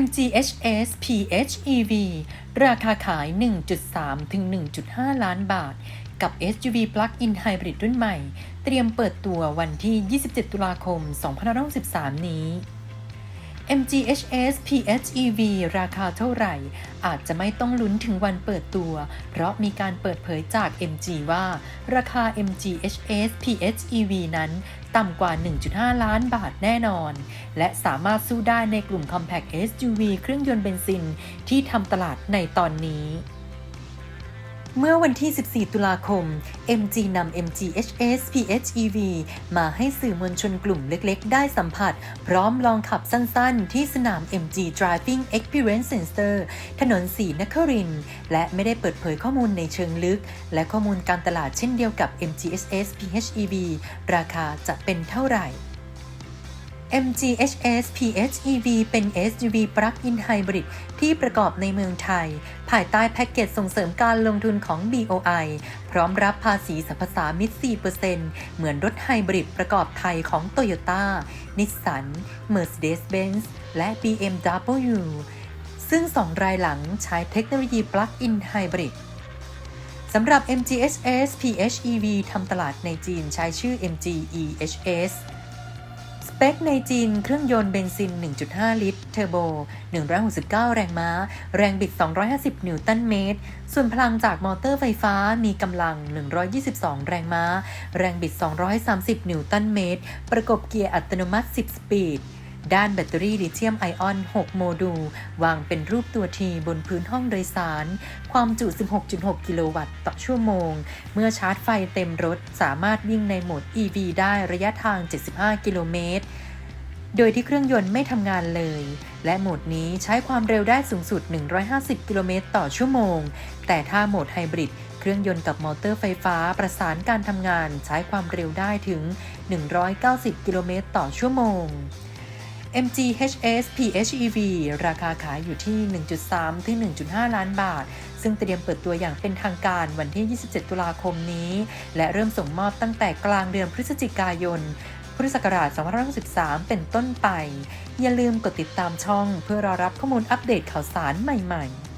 MGHS PHEV ราคาขาย 1.3 ถึง 1.5 ล้านบาท กับ SUV Plug-in Hybrid รุ่นใหม่ เตรียมเปิดตัววันที่ 27 ตุลาคม 2563 นี้ MGHS PHEV ราคาเท่าไหร่ อาจจะไม่ต้องลุ้นถึงวันเปิดตัว เพราะมีการเปิดเผยจาก MG ว่า ราคา MGHS PHEV นั้นต่ำกว่า 1.5 ล้านบาทแน่นอน และสามารถสู้ได้ในกลุ่ม Compact SUV เครื่องยนต์เบนซินที่ทำตลาดในตอนนี้ เมื่อวันที่ 14 ตุลาคม MG นำ MG HS PHEV มาให้สื่อมวลชนกลุ่มเล็กๆ ได้สัมผัส พร้อมลองขับสั้นๆ ที่สนาม MG Driving Experience Center ถนนสีนคริน และไม่ได้เปิดเผยข้อมูลในเชิงลึก และข้อมูลการตลาดเช่นเดียวกับ MG HS PHEV ราคาจะเป็นเท่าไหร่ MGHS PHEV เป็น SUV Plug-in Hybrid ที่ประกอบในเมืองไทย ภายใต้แพ็กเกจส่งเสริมการลงทุนของ BOI พร้อมรับภาษีสรรพสามิต4%เหมือนรถไฮบริดประกอบไทยของ Toyota, Nissan, Mercedes-Benz และ BMW ซึ่งสองรายหลังใช้เทคโนโลยี Plug-in Hybrid สำหรับ MGHS PHEV ทำตลาดในจีนใช้ชื่อ MG EHS เปคในจีนเครื่องยนต์เบนซิน 1.5 ลิตร เทอร์โบ 169 แรงม้า แรงบิด 250 นิวตันเมตร ส่วนพลังจากมอเตอร์ไฟฟ้ามีกำลัง 122 แรงม้า แรงบิด 230 นิวตันเมตร ประกบเกียร์อัตโนมัติ 10 สปีด ด้านแบตเตอรี่ลิเธียมไอออน 6 โมดูล วางเป็นรูปตัวทีบนพื้นห้องโดยสาร ความจุ 16.6 กิโลวัตต์ต่อชั่วโมง เมื่อชาร์จไฟเต็มรถสามารถวิ่งในโหมด EV ได้ระยะทาง 75 กิโลเมตร โดยที่เครื่องยนต์ไม่ทำงานเลย และโหมดนี้ใช้ความเร็วได้สูงสุด 150 กิโลเมตรต่อชั่วโมง แต่ถ้าโหมดไฮบริดเครื่องยนต์กับมอเตอร์ไฟฟ้าประสานการทำงานใช้ความเร็วได้ถึง 190 กิโลเมตรต่อชั่วโมง MG HS PHEV ราคาขายอยู่ที่ 1.3 ถึง 1.5 ล้านบาท ซึ่งเตรียมเปิดตัวอย่างเป็นทางการวันที่ 27 ตุลาคมนี้ และเริ่มส่งมอบตั้งแต่กลางเดือนพฤศจิกายน พุทธศักราช 2563 เป็นต้นไป อย่าลืมกดติดตามช่องเพื่อรอรับข้อมูลอัปเดตข่าวสารใหม่ ๆ